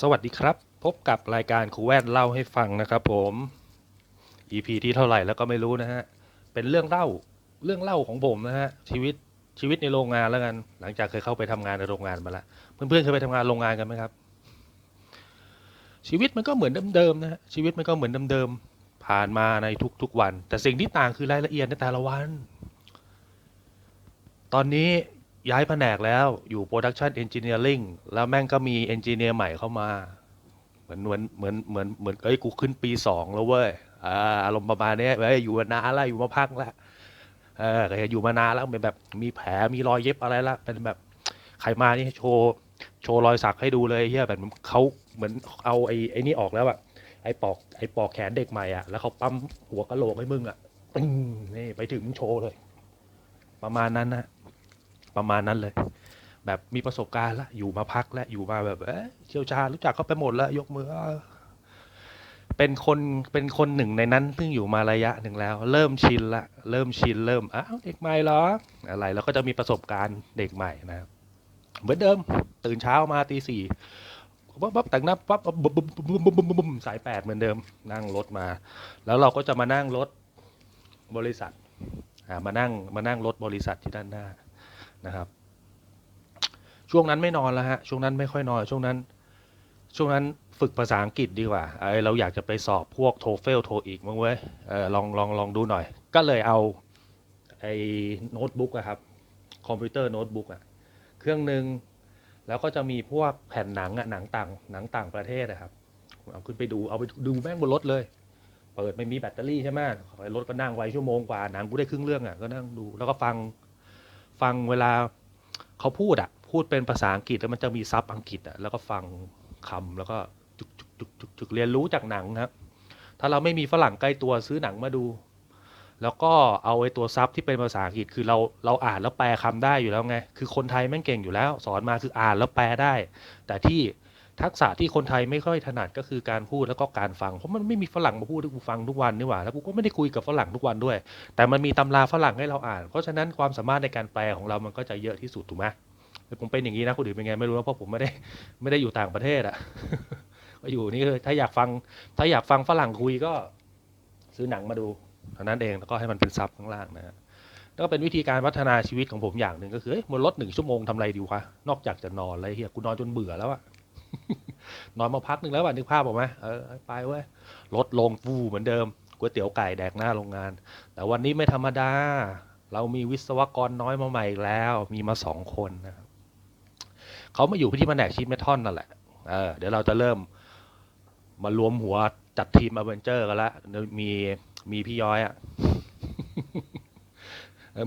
สวัสดีครับ พบกับรายการครูแว่นเล่าให้ฟังนะครับผม EP ที่เท่าไหร่แล้วก็ไม่รู้นะฮะ เป็นเรื่องเล่าเรื่องเล่าของผมนะฮะชีวิตชีวิตในโรงงานแล้วกัน หลังจากเคยเข้าไปทำงานในโรงงานมาแล้วเพื่อนๆเคยไปทำงานโรงงานกันไหมครับ ชีวิตมันก็เหมือนเดิมๆนะฮะชีวิตมันก็เหมือนเดิมๆผ่านมาในทุกๆวัน แต่สิ่งที่ต่างคือรายละเอียดในแต่ละวัน ตอนนี้ ย้ายแผนกแล้วอยู่ Production Engineering แล้วแม่งก็มีเอนจิเนียร์ใหม่เข้ามา เหมือนเหมือนเหมือนเหมือนเหมือนเอ้ยกูขึ้นปีสองแล้วเว้ยอ่าอารมณ์ประมาณนี้เว้ยอยู่มานานแล้วอยู่มาพักแล้วเออก็อยู่มานานแล้วเป็นแบบมีแผลมีรอยเย็บอะไรละเป็นแบบใครมานี่โชว์โชว์รอยสักให้ดูเลยเฮียแบบเขาเหมือนเอาไอ้ไอ้นี่ออกแล้วอะไอ้ปอกไอ้ปอกแขนเด็กใหม่อะแล้วเขาปั๊มหัวกะโหลกให้มึงอะนี่ไปถึงโชว์เลย ประมาณนั้นนะ ประมาณนั้นเลย แบบมีประสบการณ์ละอยู่มาพักแล้วอยู่มาแบบเอเชี่ยวชาญรู้จักเขาไปหมดแล้ว ยกมือเป็นคนเป็นคนหนึ่งในนั้นเพิ่งอยู่มาระยะหนึ่งแล้ว เริ่มชินละเริ่มชินเริ่มอ้าวเด็กใหม่เหรออะไร แล้วก็จะมีประสบการณ์เด็กใหม่นะครับเหมือนเดิม ตื่นเช้ามาตีสี่ปั๊บปั๊บแต่งหน้าปั๊บบบุ๊บบุ๊บบุ๊บบุ๊บบุ๊บบุ๊บสายแปดเหมือนเดิม นั่งรถมา แล้วเราก็จะมานั่งรถบริษัทมานั่งมานั่งรถบริษัทที่ด้านหน้า นะครับ ช่วงนั้นไม่นอนแล้วฮะช่วงนั้นไม่ค่อยนอนช่วงนั้น ช่วงนั้นฝึกภาษาอังกฤษดีกว่าไอเราอยากจะไปสอบพวกโทเฟลโทอีกมั้งเว้ยเออลองลองลองดูหน่อย ก็เลยเอาไอ้โน้ตบุ๊กอะครับคอมพิวเตอร์โน้ตบุ๊กอะเครื่องหนึ่งแล้วก็จะมีพวกแผ่นหนังอะหนังต่างหนังต่างประเทศนะครับเอาขึ้นไปดูเอาไปดูแม่งบนรถเลย เปิดไม่มีแบตเตอรี่ใช่ไหมรถก็นั่งไว้ชั่วโมงกว่าหนังกูได้ครึ่งเรื่องอะก็นั่งดูแล้วก็ฟัง ฟังเวลาเขาพูดอะพูดเป็นภาษาอังกฤษแล้วมันจะมีซับอังกฤษอะแล้วก็ฟังคำแล้วก็จุกจุกจุกจุกจุกเรียนรู้จากหนังครับ ถ้าเราไม่มีฝรั่งใกล้ตัวซื้อหนังมาดู แล้วก็เอาไอ้ตัวซับที่เป็นภาษาอังกฤษคือเราเราอ่านแล้วแปลคำได้อยู่แล้วไง คือคนไทยแม่งเก่งอยู่แล้ว สอนมาคืออ่านแล้วแปลได้ แต่ที่ ทักษะที่คนไทยไม่ค่อยถนัดก็คือการพูดแล้วก็การฟัง เพราะมันไม่มีฝรั่งมาพูดให้กูฟังทุกวันนี่หว่า แล้วกูก็ไม่ได้คุยกับฝรั่งทุกวันด้วย แต่มันมีตำราฝรั่งให้เราอ่าน เพราะฉะนั้นความสามารถในการแปลของเรามันก็จะเยอะที่สุดถูกไหมผมเป็นอย่างนี้นะคนอื่นเป็นไงไม่รู้นะเพราะผมไม่ได้ไม่ได้อยู่ต่างประเทศอะก็อยู่นี่คือถ้าอยากฟังถ้าอยากฟังฝรั่งคุยก็ซื้อหนังมาดูเท่านั้นเองแล้วก็ให้มันเป็นซับข้างล่างนะฮะแล้วก็เป็นวิธีการพัฒนาชีวิตของผมอย่างหนึ่งก็คือเอ้ยบนรถหนึ่งชั่วโมงทำอะไรดีวะนอกจากจะนอนอะไรเฮียกูนอนจนเบื่อแล้วอะ นอนมาพักหนึ่งแล้ววันนึกภาพออกไหมเออไปเว้ยลดลงฟูเหมือนเดิมก๋วยเตี๋ยวไก่แดกหน้าโรงงาน แต่วันนี้ไม่ธรรมดา เรามีวิศวกรน้อยมาใหม่อีกแล้ว มีมาสองคนนะครับเขามาอยู่ที่แผนกชีทเมทัลนั่นแหละเออเดี๋ยวเราจะเริ่มมารวมหัวจัดทีมอเวนเจอร์กันละเดี๋ยวมีมีพี่ย้อยอะ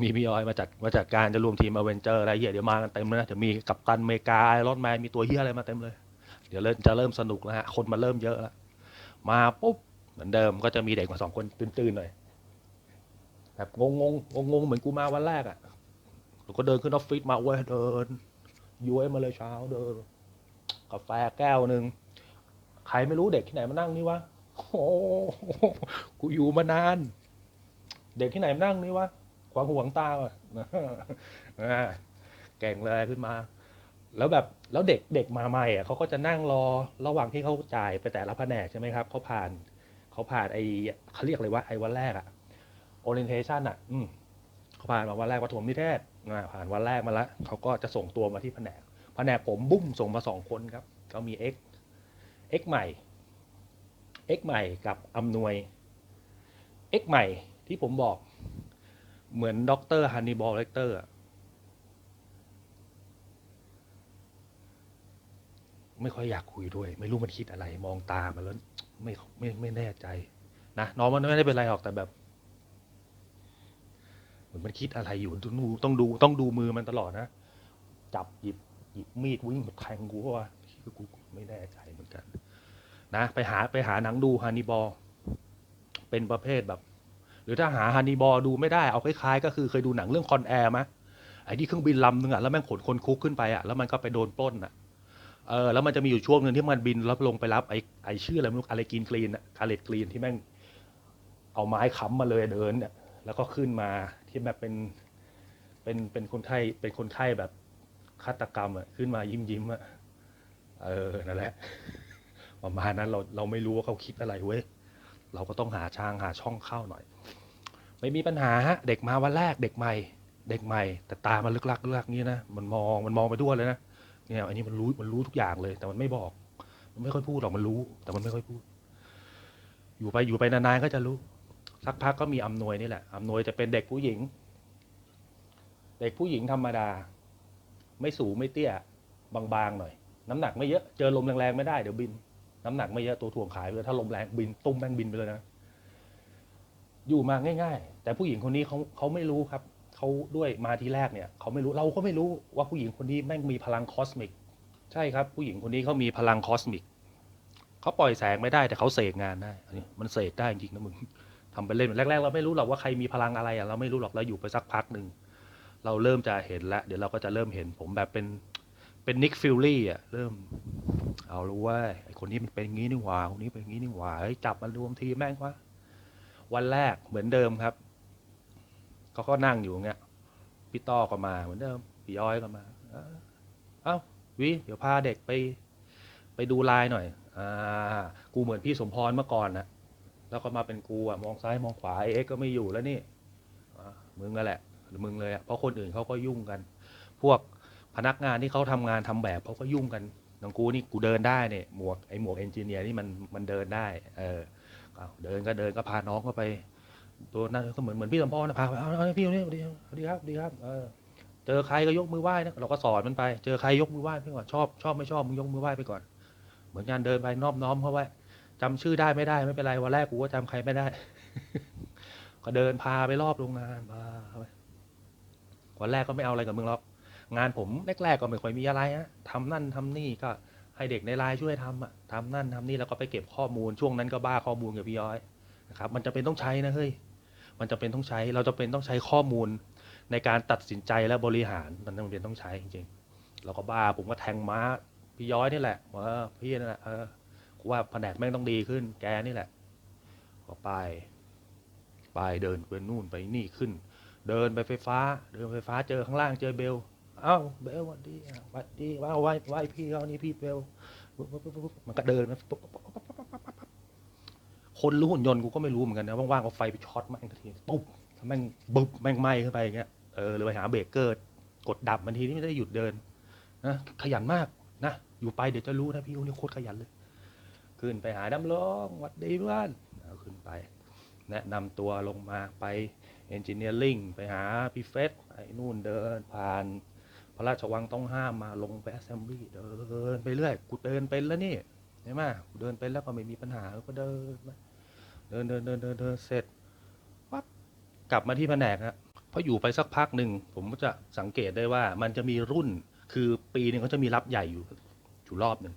มีพี่ย้อยมาจัดมาจัดการจะรวมทีมอเวนเจอร์อะไรเหี้ยเดี๋ยวมากันเต็มเลยนะเดี๋ยวมีกัปตันเมกาไอรอนแมนมีตัวเหี้ยอะไรมาเต็มเลย ดี๋ยวเริ่มจะเริ่มสนุกแล้วฮะคนมาเริ่มเยอะแล้วมาปุ๊บเหมือนเดิมก็จะมีเด็กมาสองคนตื่นๆหน่อยแบบงงงงงงๆเหมือนกูมาวันแรกอะ่ะแล้วก็เดินขึ้นออฟฟิศมาเว้ยเดินย้วยมาเลยเช้าเดินกาแฟแก้วหนึ่งใครไม่รู้เด็กที่ไหนมานั่งนี่วะโอ้กูอยู่มานาน เด็กที่ไหนมานั่งนี่วะความห่วงตาอะอ่าเก่งเลยขึ้นมา แล้วแบบแล้วเด็กเด็กมาใหม่อะเขาก็จะนั่งรอระหว่างที่เขาจ่ายไปแต่ละแผนกใช่ไหมครับเขาผ่านเขาผ่านไอเขาเรียกอะไรว่าไอวันแรกอะ orientation อะ อืมเขาผ่านมาวันแรกปฐมนิเทศผ่านวันแรกมาแล้วเขาก็จะส่งตัวมาที่แผนกแผนกผมบุ้มส่งมาสองคนครับก็มี X X ใหม่ X ใหม่กับอำนวย X ใหม่ที่ผมบอกเหมือนด็อกเตอร์ฮันนีบอลเลกเตอร์ ไม่ค่อยอยากคุยด้วย ไม่รู้มันคิดอะไร มองตามันแล้วไม่ไม่ไม่แน่ใจ นะน้องมันไม่ได้เป็นไรหรอกแต่แบบเหมือนมันคิดอะไรอยู่ต้องดูต้องดูต้องดูมือมันตลอดนะจับหยิบหยิบมีดวิ่งมาแทงกูว่าคือกูไม่แน่ใจเหมือนกัน นะ ไปหาไปหาหนังดูฮันนีบอลเป็นประเภทแบบ หรือถ้าหาฮันนีบอลดูไม่ได้เอาคล้ายๆ ก็คือเคยดูหนังเรื่องคอนแอร์มะไอ้ที่เครื่องบินลำนึงอะแล้วแม่งขนคนคุกขึ้นไปอะแล้วมันก็ไปโดนปล้นอะ เออแล้วมันจะมีอยู่ช่วงหนึ่งที่มันบินแล้วลงไปรับไอ้ไอ้ชื่ออะไรไม่รู้อะไรกรีนกรีนอะคาเลตกรีนที่แม่งเอาไม้ค้ำมาเลยเดินเนี่ยแล้วก็ขึ้นมาที่แบบเป็นเป็นเป็นคนไข้เป็นคนไข้แบบฆาตกรรมอะขึ้นมายิ้มยิ้มอะเออนั่นแหละ ประมาณนั้นเราเราไม่รู้ว่าเขาคิดอะไรเว้ยเราก็ต้องหาทางหาช่องเข้าหน่อย ไม่มีปัญหาฮะเด็กมาวันแรกเด็กใหม่ เด็กใหม่ แต่ตามันลึกลักลึกลักนี้นะมันมองมันมองไปทั่วเลยนะ เนี่ยอันนี้มันรู้มันรู้ทุกอย่างเลย แต่มันไม่บอก มันไม่ค่อยพูดหรอกมันรู้ แต่มันไม่ค่อยพูด อยู่ไปอยู่ไปนานๆก็จะรู้ สักพักก็มีอำนวยนี่แหละอำนวยจะเป็นเด็กผู้หญิง เด็กผู้หญิงธรรมดา ไม่สูงไม่เตี้ยบางๆหน่อย น้ำหนักไม่เยอะเจอลมแรงๆไม่ได้เดี๋ยวบิน น้ำหนักไม่เยอะตัวถ่วงขายไปเลยถ้าลมแรงบินตุ้มแม่งบินไปเลยนะอยู่มาง่าย ๆ แต่ผู้หญิงคนนี้เขาเขาไม่รู้ครับ เขาด้วยมาทีแรกเนี่ยเขาไม่รู้เราก็ไม่รู้ว่าผู้หญิงคนนี้แม่งมีพลังคอสมิกใช่ครับ ผู้หญิงคนนี้เขามีพลังคอสมิกเขาปล่อยแสงไม่ได้แต่เขาเสกงานได้มันเสกได้จริงนะมึงทำไปเล่นแรก ๆ เราไม่รู้หรอกว่าใครมีพลังอะไรอะเราไม่รู้หรอกเราอยู่ไปสักพักหนึ่งเราเริ่มจะเห็นแล้วเดี๋ยวเราก็จะเริ่มเห็นผมแบบเป็นเป็นนิกฟิลลี่อะเริ่ม เอารู้ว่าไอคนนี้มันเป็นอย่างนี้นี่หว่าคนนี้เป็นอย่างนี้นี่หว่าจับมารวมทีแม่งวะวันแรกเหมือนเดิมครับ เขาก็นั่งอยู่อย่างเงี้ยพี่ต้อก็มาเหมือนเดิมพี่ย้อยก็มา เอ้าวิเดี๋ยวพาเด็กไป ไปดูลายหน่อยอ่ากูเหมือนพี่สมพรเมื่อก่อนนะแล้วก็มาเป็นกูอะมองซ้ายมองขวาไอ้เอ็กก็ไม่อยู่แล้วนี่มึงนั่นแหละหรือมึงเลยอะเพราะคนอื่นเขาก็ยุ่งกัน พวกพนักงานที่เขาทำงานทำแบบเขาก็ยุ่งกันอย่างกูนี่กูเดินได้เนี่ยหมวกไอ้หมวกเอนจิเนียร์นี่มันมันเดินได้ เออเอาเดินก็เดินก็พาน้องก็ไป ตัวนั้นก็เหมือนเหมือนพี่สมพรนะพาไปเอาเอาพี่คนนี้สวัสดีครับสวัสดีครับสวัสดีครับเออเจอใครก็ยกมือไหว้นะเราก็สอนมันไป เจอใครยกมือไหว้ไปก่อนชอบชอบไม่ชอบมึงยกมือไหว้ไปก่อน เหมือนกันเดินไปนอบน้อมเขาไว้จำชื่อได้ไม่ได้ไม่เป็นไรวันแรกกูก็จำใครไม่ได้ ก็เดินพาไปรอบโรงงานพาไปวันแรกก็ไม่เอาอะไรกับมึงหรอกงานผมแรกๆก็ไม่ค่อยมีอะไรฮะทำนั่นทำนี่ก็ให้เด็กในไลน์ช่วยทำอะทำนั่นทำนี่แล้วก็ไปเก็บข้อมูลช่วงนั้นก็บ้าข้อมูลกับพี่ย้อย ครับมันจะเป็นต้องใช้นะเฮ้ยมันจะเป็นต้องใช้เราจะเป็นต้องใช้ข้อมูลในการตัดสินใจและบริหารมันจำเป็นต้องใช้จริงๆเราก็บ้าผมก็แทงม้าพี่ย้อยนี่แหละว่าพี่นั่นแหละกูว่าแผนกแม่งต้องดีขึ้น แกนี่แหละก็ไปไปเดินไปนู่นไปนี่ขึ้น เดินไปไฟฟ้า เดินไฟฟ้าเจอข้างล่างเจอเบลเอ้าเบลวันดีวันดีว่าไหวไหวพี่เขานี่พี่เบลมันก็เดินปุ๊ คนรู้หุ่นยนต์กูก็ไม่รู้เหมือนกันนะว่างๆก็ไฟไปช็อตแม่งทีปุ๊บแม่งบึบแม่งไหม้ขึ้นไปอย่างเงี้ยเออหรือไปหาเบรกเกอร์กดดับมันทีนี่ไม่ได้หยุดเดินนะขยันมากนะอยู่ไปเดี๋ยวจะรู้นะพี่คนนี้โคตรขยันเลย ขึ้นไปหาดำรงวัดดีเพื่อนเอาขึ้นไป แนะนำตัวลงมาไปเอนจิเนียริงไปหาพี่เฟสไอ้นู่นเดินผ่านพระราชวังต้องห้ามมาลงไปแอสเซมบลีเดินไปเรื่อย กูเดินเป็นแล้วนี่ เห็นไหมเดินเป็นแล้วก็ไม่มีปัญหาก็เดินเดินเดินเดินเดินเดินเสร็จปั๊บกลับมาที่แผนกฮะพออยู่ไปสักพักหนึ่งผมก็จะสังเกตได้ว่ามันจะมีรุ่นคือปีหนึ่งเขาจะมีรับใหญ่อยู่อยู่รอบหนึ่ง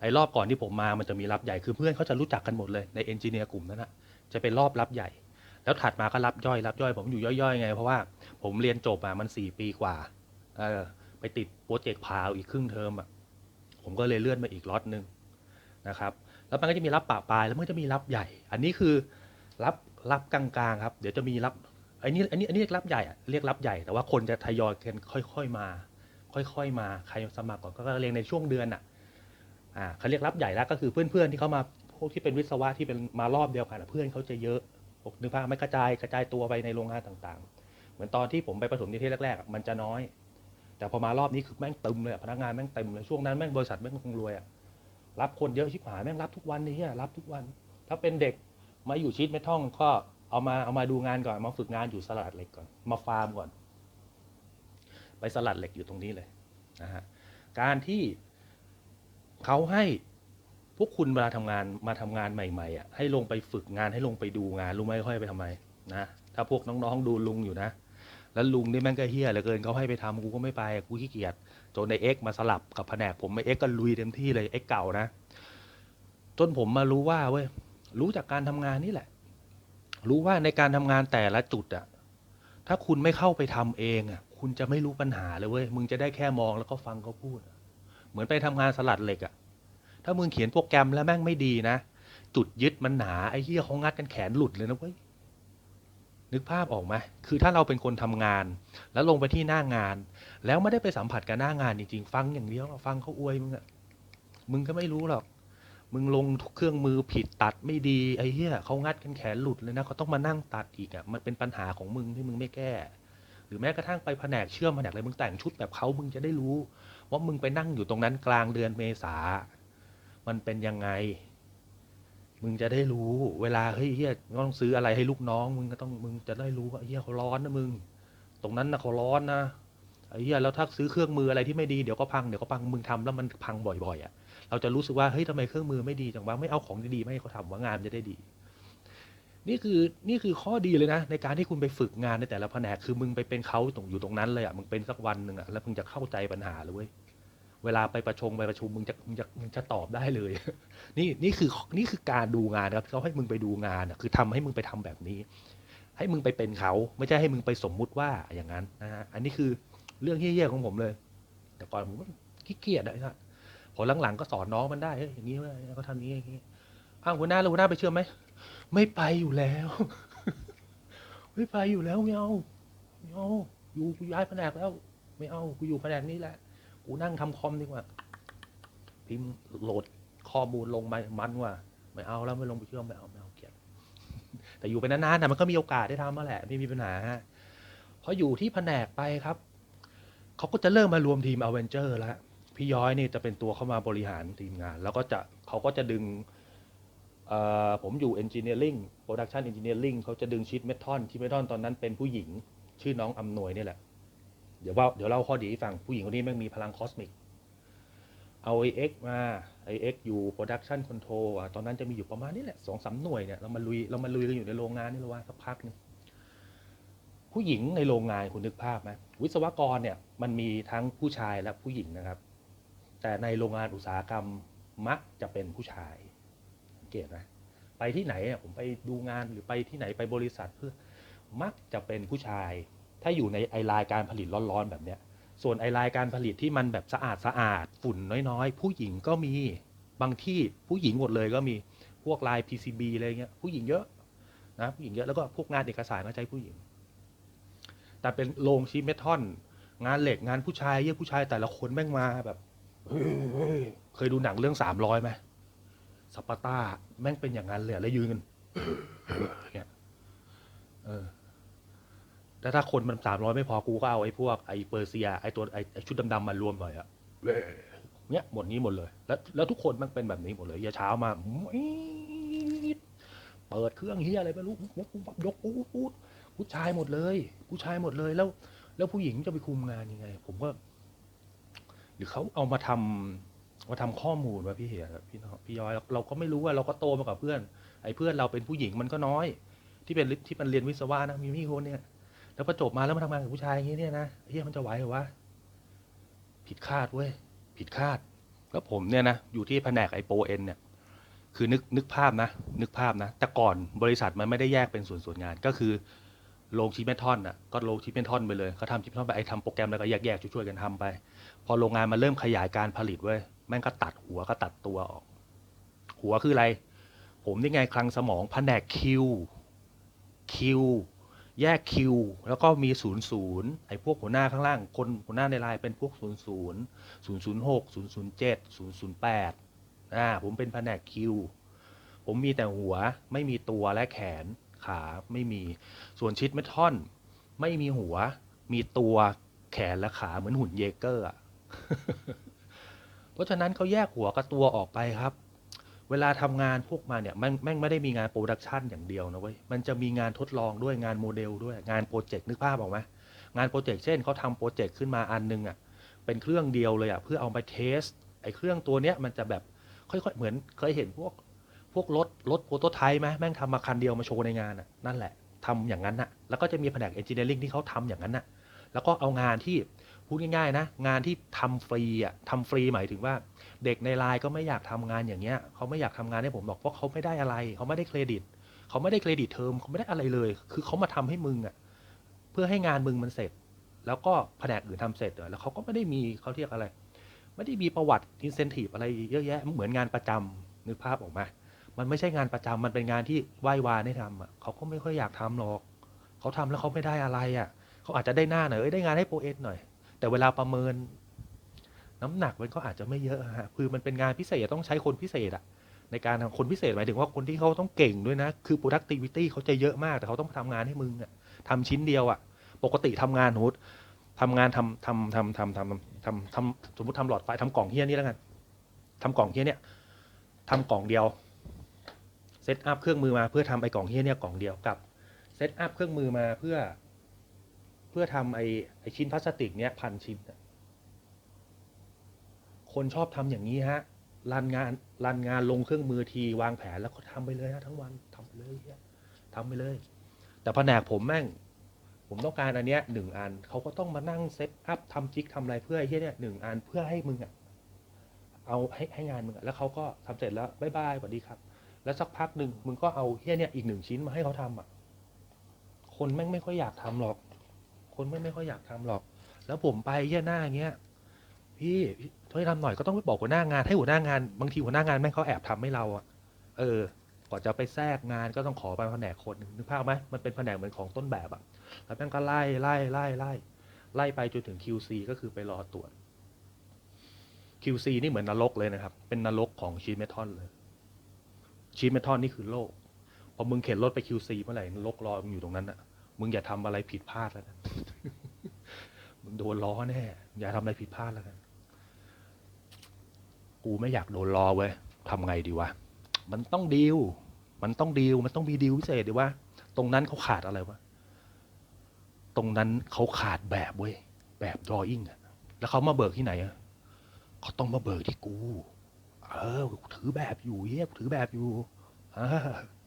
ไอ้รอบก่อนที่ผมมามันจะมีรับใหญ่คือเพื่อนเขาจะรู้จักกันหมดเลยในเอนจิเนียร์กลุ่มนั้นนะจะเป็นรอบรับใหญ่ แล้วถัดมาก็รับย่อยรับย่อย ผมอยู่ย่อยๆไง เพราะว่าผมเรียนจบอะมันสี่ปีกว่าเออไปติดโปรเจกต์พาวอีกครึ่งเทอมอะผมก็เลยเลื่อนมาอีกล็อตหนึ่ง นะครับ แล้วมันก็จะมีรับปะปลายแล้วมันก็จะมีรับใหญ่ อันนี้คือรับรับกลางๆครับ เดี๋ยวจะมีรับอันนี้อันนี้อันนี้เรียกรับใหญ่อะเรียกรับใหญ่ แต่ว่าคนจะทยอยกันค่อย ๆมา ค่อย ๆ มา ใครสมัครก่อนก็เรียนในช่วงเดือนอะอ่าเขาเรียกรับใหญ่แล้วก็คือเพื่อนๆที่เขามาพวกที่เป็นวิศวะที่เป็นมารอบเดียวกันเพื่อนเขาจะเยอะพวกนึกภาพไม่กระจายกระจายตัวไปในโรงงานต่างๆ เหมือนตอนที่ผมไปประถมนิเทศแรกๆมันจะน้อย แต่พอมารอบนี้คือแม่งเต็มเลยพนักงานแม่งเต็มเลยช่วงนั้นแม่งบริษัทแม่งคงรวยอะ รับคนเยอะชิบหายแม่งรับทุกวันนี่เฮียรับทุกวัน ถ้าเป็นเด็กมาอยู่ชีตไม่ท่องก็เอามาเอามาดูงานก่อนมาฝึกงานอยู่สลัดเหล็กก่อน มาฟาร์มก่อน ไปสลัดเหล็กอยู่ตรงนี้เลยนะฮะการที่เขาให้พวกคุณเวลาทำงานมาทำงานใหม่ๆอะให้ลงไปฝึกงานให้ลงไปดูงานรู้ไหมค่อยไปทำไมนะถ้าพวกน้องๆดูลุงอยู่นะ แล้วลุงนี่แม่งก็เฮี้ยเหลือเกินเขาให้ไปทำกูก็ไม่ไปกูขี้เกียจจนในเอ็กมาสลับกับแผนกผมไอเอ็กก็ลุยเต็มที่เลยเอ็กเก่านะ จนผมมารู้ว่าเว้ยรู้จากการทำงานนี่แหละ รู้ว่าในการทำงานแต่ละจุดอะถ้าคุณไม่เข้าไปทำเองอะคุณจะไม่รู้ปัญหาเลยเว้ยมึงจะได้แค่มองแล้วก็ฟังเขาพูด เหมือนไปทำงานสลัดเหล็กอะถ้ามึงเขียนโปรแกรมแล้วแม่งไม่ดีนะจุดยึดมันหนาไอ้เหี้ยเขางัดกันแขนหลุดเลยนะเว้ย นึกภาพออกไหมคือถ้าเราเป็นคนทำงาน แล้วลงไปที่หน้างาน แล้วไม่ได้ไปสัมผัสกับหน้างานจริงๆ ฟังอย่างเดียวฟังเขาอวยมึงอะมึงก็ไม่รู้หรอก มึงลงเครื่องมือผิดตัดไม่ดีไอ้เหี้ยเขางัดกันแขนหลุดเลยนะเขาต้องมานั่งตัดอีกอะมันเป็นปัญหาของมึงที่มึงไม่แก้ หรือแม้กระทั่งไปแผนกเชื่อมแผนกอะไรมึงแต่งชุดแบบเขามึงจะได้รู้ ว่ามึงไปนั่งอยู่ตรงนั้นกลางเดือนเมษา มันเป็นยังไง มึงจะได้รู้เวลาเฮ้ยเฮียต้องซื้ออะไรให้ลูกน้อง มึงก็ต้องมึงจะได้รู้ว่าเฮียเขาร้อนนะมึง ตรงนั้นนะเขาร้อนนะไอ้เฮียแล้วถ้าซื้อเครื่องมืออะไรที่ไม่ดีเดี๋ยวก็พังเดี๋ยวก็พังมึงทำแล้วมันพังบ่อยๆอะ เราจะรู้สึกว่าเฮ้ยทำไมเครื่องมือไม่ดีจังวะไม่เอาของดีๆไมาให้เขาทำว่างานมันจะได้ดี นี่คือนี่คือข้อดีเลยนะ ในการที่คุณไปฝึกงานในแต่ละแผนกคือมึงไปเป็นเขาตรงอยู่ตรงนั้นเลยอะมึงเป็นสักวันหนึ่งอะแล้วมึงจะเข้าใจปัญหาเลยเว้ย เวลาไปประชุมไปประชุมมึงจะมึงจะมึงจะตอบได้เลย นี่นี่คือนี่คือการดูงานครับเขาให้มึงไปดูงานอะคือทำให้มึงไปทำแบบนี้ ให้มึงไปเป็นเขาไม่ใช่ให้มึงไปสมมุติว่าอย่างนั้นนะฮะอันนี้คือเรื่องเฮี้ยๆของผมเลย แต่ก่อนผมก็ขี้เกียจอะไอ้สัสพอหลังๆก็สอนน้องมันได้อย่างนี้เว้ยเขาทำนี้อย่างนี้อ้าวหัวหน้าแล้วหัวหน้าไปเชื่อไหมไม่ไปอยู่แล้ว ไม่ไปอยู่แล้วไม่เอาไม่เอาอยู่กูย้ายแผนกแล้ว ไม่เอากูอยู่แผนกนี้แหละ กูนั่งทำคอมดีกว่า พิมพ์โหลดข้อมูลลงมามันว่า ไม่เอาแล้วไม่ลงไปเชื่อมไม่เอาไม่เอาเกลียดแต่อยู่ไปนานๆนะมันก็มีโอกาสได้ทำมาแหละ ไม่มีปัญหาฮะพออยู่ที่แผนกไปครับเขาก็จะเริ่มมารวมทีมอเวนเจอร์แล้วพี่ย้อยนี่จะเป็นตัวเข้ามาบริหารทีมงาน แล้วก็จะเขาก็จะดึงผมอยู่ Engineering Production Engineering เขาจะดึงชิดเมทอนที่เมทอนตอนนั้นเป็นผู้หญิง ชื่อน้องอำนวยนี่แหละ เดี๋ยวว่าเดี๋ยวเล่าข้อดีให้ฟังผู้หญิงคนนี้แม่งมีพลังคอสมิก เอาไอเอ็กมาไอเอ็กอยู่โปรดักชันคอนโทรลตอนนั้นจะมีอยู่ประมาณนี้แหละสองสามหน่วยเนี่ยเรามาลุยเรามาลุยกันอยู่ในโรงงานนี่แล้วว่าสักพักหนึงผู้หญิงในโรงงานคุณนึกภาพไหมวิศวกรเนี่ยมันมีทั้งผู้ชายและผู้หญิงนะครับ แต่ในโรงงานอุตสาหกรรมมักจะเป็นผู้ชายสังเกตไหมไปที่ไหนอะผมไปดูงานหรือไปที่ไหนไปบริษัทเพื่อมักจะเป็นผู้ชาย ถ้าอยู่ในไอไลน์การผลิตร้อนๆแบบเนี้ย ส่วนไอไลน์การผลิตที่มันแบบสะอาดสะอาดฝุ่นน้อยๆ ผู้หญิงก็มีบางที่ผู้หญิงหมดเลยก็มีพวกลาย PCB อะไรเงี้ยผู้หญิงเยอะนะผู้หญิงเยอะแล้วก็พวกงานเอกสารก็ใช้ผู้หญิง แต่เป็นโรงชีเมทัลงานเหล็กงานผู้ชายเยอะผู้ชายแต่ละคนแม่งมาแบบเคยดูหนังเรื่องสามร้อยไหมสปาร์ตาแม่งเป็นอย่างนั้นเลยแล้วยืนกันเงี้ยเออ แต่ถ้าคนมันสามร้อยไม่พอกูก็เอาไอ้พวกไอ้เปอร์เซียไอ้ตัวไอ้ไอ้ชุดดำๆมารวมหน่อยอะเนี้ยหมดนี้หมดเลย แล้วแล้วทุกคนมันเป็นแบบนี้หมดเลยอย่าเช้ามาเปิดเครื่องเฮียอะไรไม่รู้ยกปูดปูดผู้ชายหมดเลย ผู้ชายหมดเลยแล้ว แล้วผู้หญิงจะไปคุมงานยังไง ผมก็ หรือเขาเอามาทำมาทำข้อมูลวะพี่เหียพี่น้องพี่ย้อยเราเราก็ไม่รู้ว่าเราก็โตมากับเพื่อน ไอ้เพื่อนเราเป็นผู้หญิงมันก็น้อย ที่เป็นที่มันเรียนวิศวะนะมีพี่คนเนี่ย แล้วพอจบมาแล้วมาทำงานกับผู้ชายอย่างนี้เนี่ยนะเฮียมันจะไหวเหรอวะผิดคาดเว้ยผิดคาด แล้วผมเนี่ยนะอยู่ที่แผนกไอโปเอ็นเนี่ยคือนึกนึกภาพนะ นึกภาพนะ แต่ก่อนบริษัทมันไม่ได้แยกเป็นส่วนส่วนงานก็คือโรงชิปเมทอนอะก็โรงชิปเมทอนไปเลยเขาทำชิปเมทอนไปไอทำโปรแกรมแล้วก็แยกๆช่วยๆกันทำไป พอโรงงานมันเริ่มขยายการผลิตเว้ยแม่งก็ตัดหัวก็ตัดตัวออก หัวคืออะไร ผมนี่ไงคลังสมองแผนกคิวคิว แยกคิวแล้วก็มีศูนย์ศูนย์ไอ้พวกหัวหน้าข้างล่างคนหัวหน้าในไลน์เป็นพวกศูนย์ศูนย์ศูนย์ศูนย์หกศูนย์ศูนย์เจ็ดศูนย์ศูนย์แปดอ่าผมเป็นแผนกคิวผมมีแต่หัวไม่มีตัวและแขนขาไม่มีส่วนชิดเมทอนไม่มีหัว มีตัวแขนและขาเหมือนหุ่นเยเกอร์เพราะฉะนั้นเขาแยกหัวกับตัวออกไปครับ เวลาทำงานพวกมาเนี่ยแม่งแม่งไม่ได้มีงานโปรดักชันอย่างเดียวนะเว้ยมันจะมีงานทดลองด้วยงานโมเดลด้วยงานโปรเจกต์นึกภาพออกไหมงานโปรเจกต์เช่นเขาทำโปรเจกต์ขึ้นมาอันนึงอะเป็นเครื่องเดียวเลยอะเพื่อเอาไปเทสไอ้เครื่องตัวเนี้ยมันจะแบบค่อยๆเหมือนเคยเห็นพวกพวกรถรถโปรโตไทป์ไหมแม่งทำมาคันเดียวมาโชว์ในงานอะนั่นแหละทำอย่างนั้นน่ะแล้วก็จะมีแผนกเอนจิเนียริงที่เขาทำอย่างนั้นน่ะแล้วก็เอางานที่ พูดง่ายๆนะ งานที่ทำฟรีอ่ะทำฟรีหมายถึงว่า เด็กในไลน์ก็ไม่อยากทำงานอย่างเงี้ยเขาไม่อยากทำงานให้ผมหรอกเพราะเขาไม่ได้อะไร เขาไม่ได้เครดิต เขาไม่ได้เครดิตเทอมเขาไม่ได้อะไรเลย คือเขามาทำให้มึงอ่ะเพื่อให้งานมึงมันเสร็จ แล้วก็แผนกอื่นทำเสร็จอะแล้วเขาก็ไม่ได้มีเขาเรียกอะไร ไม่ได้มีประวัติอินเซนティブอะไรเยอะแยะเหมือนงานประจำนึกภาพออกไหมมันไม่ใช่งานประจำมันเป็นงานที่ไหว้วานให้ทำอ่ะเขาก็ไม่ค่อยอยากทำหรอกเขาทำแล้วเขาไม่ได้อะไรอ่ะเขาอาจจะได้หน้าหน่อยเอ้ยได้งานให้โปรเอสหน่อย แต่เวลาประเมิน น้ำหนักมันก็อาจจะไม่เยอะฮะคือมันเป็นงานพิเศษต้องใช้คนพิเศษอะในการทำคนพิเศษหมายถึงว่าคนที่เขาต้องเก่งด้วยนะ คือ productivity เขาจะเยอะมากแต่เขาต้องทำงานให้มึงอะทำชิ้นเดียวอะปกติทำงานสมมติทำงานทำทำทำทำทำทำทำสมมติทำหลอดไฟทำกล่องเฮี้ยนี่แล้วกันทำกล่องเฮี้ยเนี่ยทำกล่องเดียวเซตอัพเครื่องมือมาเพื่อทำไอ้กล่องเฮี้ยเนี่ยกล่องเดียวกับเซตอัพเครื่องมือมาเพื่อ เพื่อทำไอ้ไอชิ้นพลาสติกเนี้ยพันชิ้น คนชอบทำอย่างนี้ฮะรันงานรันงานลงเครื่องมือทีวางแผนแล้วก็ทำไปเลยฮะทั้งวันทำไปเลยเียทำไปเลย แต่แผนกผมแม่ง ผมต้องการอันเนี้ยหนึ่งอันเขาก็ต้องมานั่งเซตอัพทำจิกทำอะไรเพื่อไอ้เหี้ยเนี่ยหนึ่งอันเพื่อให้มึงอะเอาให้ให้งานมึงอะแล้วเขาก็ทำเสร็จแล้วบายบายสวัสดีครับ แล้วสักพักหนึ่งมึงก็เอาเหี้ยเนี่ยอีกหนึ่งชิ้นมาให้เขาทำอะ คนแม่งไม่ค่อยอยากทำหรอก คนแม่ไม่ค่อยอยากทำหรอก แล้วผมไปเหี้ยหน้าอย่างเงี้ยพี่ช่วยทำหน่อยก็ต้องไปบอกหัวหน้างานให้หัวหน้างานบางทีหัวหน้างานแม่งเขาแอบทำให้เราอะเออก่อนจะไปแทรกงานก็ต้องขอไปแผนกคนหนึ่งนึกภาพไหมมันเป็นแผนกเหมือนของต้นแบบอะแล้วแม่งก็ไล่ไล่ไล่ไล่ไล่ไปจนถึง QC ก็คือไปรอตรวจ QC นี่เหมือนนรกเลยนะครับ เป็นนรกของชีเมทอนเลยชีเมทอนนี่คือโลกพอมึงเข็นรถไป QC เมื่อไหร่นรกรอมึงอยู่ตรงนั้นอะ มึงอย่าทำอะไรผิดพลาดแล้วกันมึงโดนล้อแน่ อย่าทำอะไรผิดพลาดแล้วกันกูไม่อยากโดนล้อเว้ยทำไงดีวะ มันต้องดีล มันต้องดีล มันต้องมีดีลพิเศษดีว่าตรงนั้นเขาขาดอะไรวะ ตรงนั้นเขาขาดแบบเว้ย แบบดรออิ่งอะแล้วเขามาเบิกที่ไหนอะเขาต้องมาเบิกที่กู เออ ถือแบบอยู่เย้ยกูถือแบบอยู่อ่า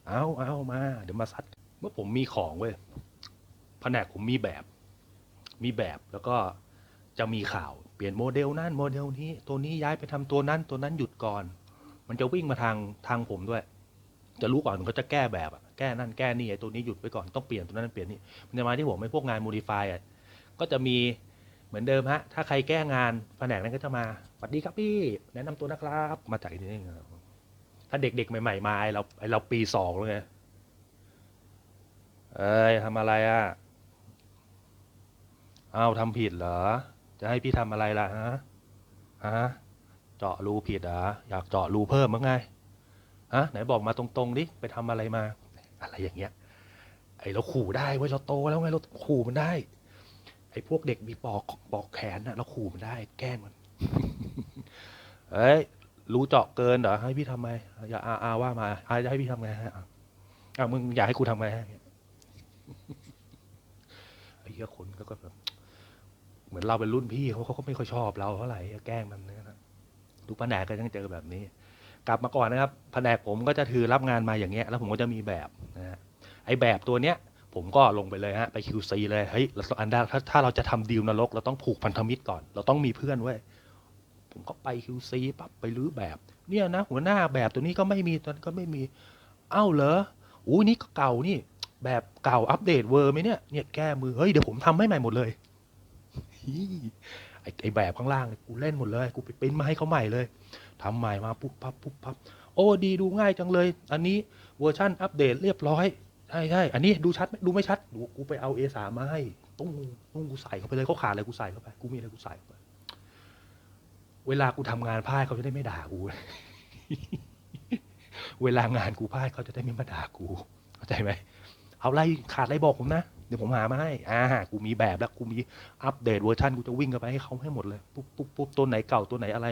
เอาเอามา เดี๋ยวมาซัด เมื่อผมมีของเว้ย แผนกผมมีแบบ มีแบบแล้วก็จะมีข่าวเปลี่ยนโมเดลนั่นโมเดลนี้ ตัวนี้ย้ายไปทำตัวนั้น ตัวนั้นหยุดก่อน มันจะวิ่งมาทางทางผมด้วย จะรู้ก่อนเขาจะแก้แบบแก้นั่นแก้นี่ไอ้ตัวนี้หยุดไปก่อนต้องเปลี่ยนตัวนั้นเปลี่ยนนี่มันจะมาที่ผมไม่พวกงานโมดิฟายอะก็จะมีเหมือนเดิมฮะ ถ้าใครแก้งานแผนกนั้นก็จะมาสวัสดีครับพี่ แนะนำตัวนะครับ มาจากที่นี่ถ้าเด็กๆใหม่ๆมาไอเราไอเราปีสองแล้วไงเอ้ยทำอะไรอะ อ้าวทำผิดเหรอ จะให้พี่ทำอะไรล่ะฮะฮะเจาะรูผิดเหรอยากเจาะรูเพิ่มมั้งไงฮะไหนบอกมาตรงๆดิไปทำอะไรมา อะไรอย่างเงี้ย ไอเราขู่ได้เว้ยเราโตแล้วไงเราขู่มันได้ ไอพวกเด็กมีปอกปอกแขนน่ะเราขู่มันได้ แกล้งมันเอ้ยรู้เจาะเกินเหรอให้พี่ทำไงอย่าอาอาว่ามาอาจะให้พี่ทำไงฮะอะมึงอยากให้กูทำไงฮะไอ้เหี้ยคนก็แบบ เหมือนเราเป็นรุ่นพี่เขาเขาก็ไม่ค่อยชอบเราเท่าไหร่แกล้งมันนะทุกแผนกก็ยังเจอแบบนี้ กลับมาก่อนนะครับแผนกผมก็จะถือรับงานมาอย่างเงี้ยแล้วผมก็จะมีแบบนะฮะไอ้แบบตัวเนี้ยผมก็ลงไปเลยฮะไป QC เลยเฮ้ยเราองอันดับถ้าถ้าเราจะทำดีลนรก เราต้องผูกพันธมิตรก่อน เราต้องมีเพื่อนเว้ผมก็ไป QC ปั๊บไปรื้อแบบ เนี่ยนะ หัวหน้าแบบตัวนี้ก็ไม่มีตัวนั้นก็ไม่มี เอ้าเหรออู้นี่ก็เก่านี่ แบบเก่าอัปเดตเวอร์ไหมเนี่ยเนี่ยแก้มือเฮ้ยเดี๋ยวผมทำให้ใหม่หมดเลย ไอ้ไอ้แบบข้างล่างเนี่ยกูเล่นหมดเลยกูไปปริ้นมาให้เขาใหม่เลยทำใหม่มาปุ๊บปั๊บปุ๊บปั๊บโอ้ดีดูง่ายจังเลย อันนี้เวอร์ชั่นอัปเดตเรียบร้อยใช่ใช่อันนี้ดูชัดไหมดูไม่ชัดดูกูไปเอา A3 มาให้ตุ้งตุ้งกูใส่เข้าไปเลยเขาขาดอะไรกูใส่เข้าไปกูมีอะไรกูใส่เข้าไปเวลากูทำงานพลาดเขาจะได้ไม่ด่ากู เวลางานกูพลาดเขาจะได้ไม่มาด่ากู เข้าใจไหม เอาอะไรขาดอะไรบอกผมนะ ดี๋ยวผมหามาให้ อ่า กูมีแบบแล้ว กูมีอัปเดตเวอร์ชันกูจะวิ่งกันไปให้เขาให้หมดเลย ปุ๊บปุ๊บปุ๊บตัวไหนเก่าตัวไหนอะไร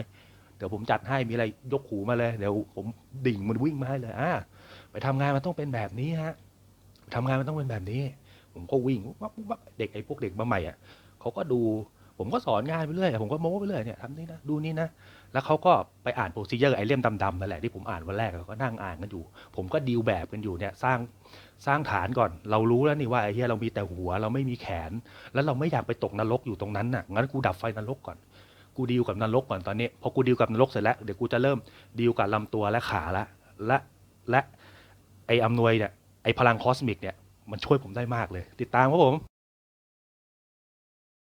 เดี๋ยวผมจัดให้ มีอะไรยกหูมาเลย เดี๋ยวผมดิ่งมันวิ่งมาให้เลย อ่า ไปทำงานมันต้องเป็นแบบนี้ฮะทำงานมันต้องเป็นแบบนี้ ผมก็วิ่งว๊บวับวับเด็กไอ้พวกเด็กมาใหม่อะเขาก็ดู ผมก็สอนงานไปเรื่อยผมก็โม้ไปเรื่อยเนี่ยทำนี่นะดูนี่นะแล้วเขาก็ไปอ่านโปรซีเจอร์ไอเล่มดำๆนั่นแหละที่ผมอ่านวันแรกเราก็นั่งอ่านกันอยู่ ผมก็ดีลแบบกันอยู่เนี่ยสร้างสร้างฐานก่อน เรารู้แล้วนี่ว่าไอ้เหี้ยเรามีแต่หัวเราไม่มีแขน แล้วเราไม่อยากไปตกนรกอยู่ตรงนั้นน่ะงั้นกูดับไฟนรกก่อน กูดีลกับนรกก่อนตอนนี้พอกูดีลกับนรกเสร็จแล้วเดี๋ยวกูจะเริ่มดีลกับลำตัวและขาละและและไอ้อำนวยเนี่ยไอพลังคอสมิกเนี่ยมันช่วยผมได้มากเลย ติดตามครับผม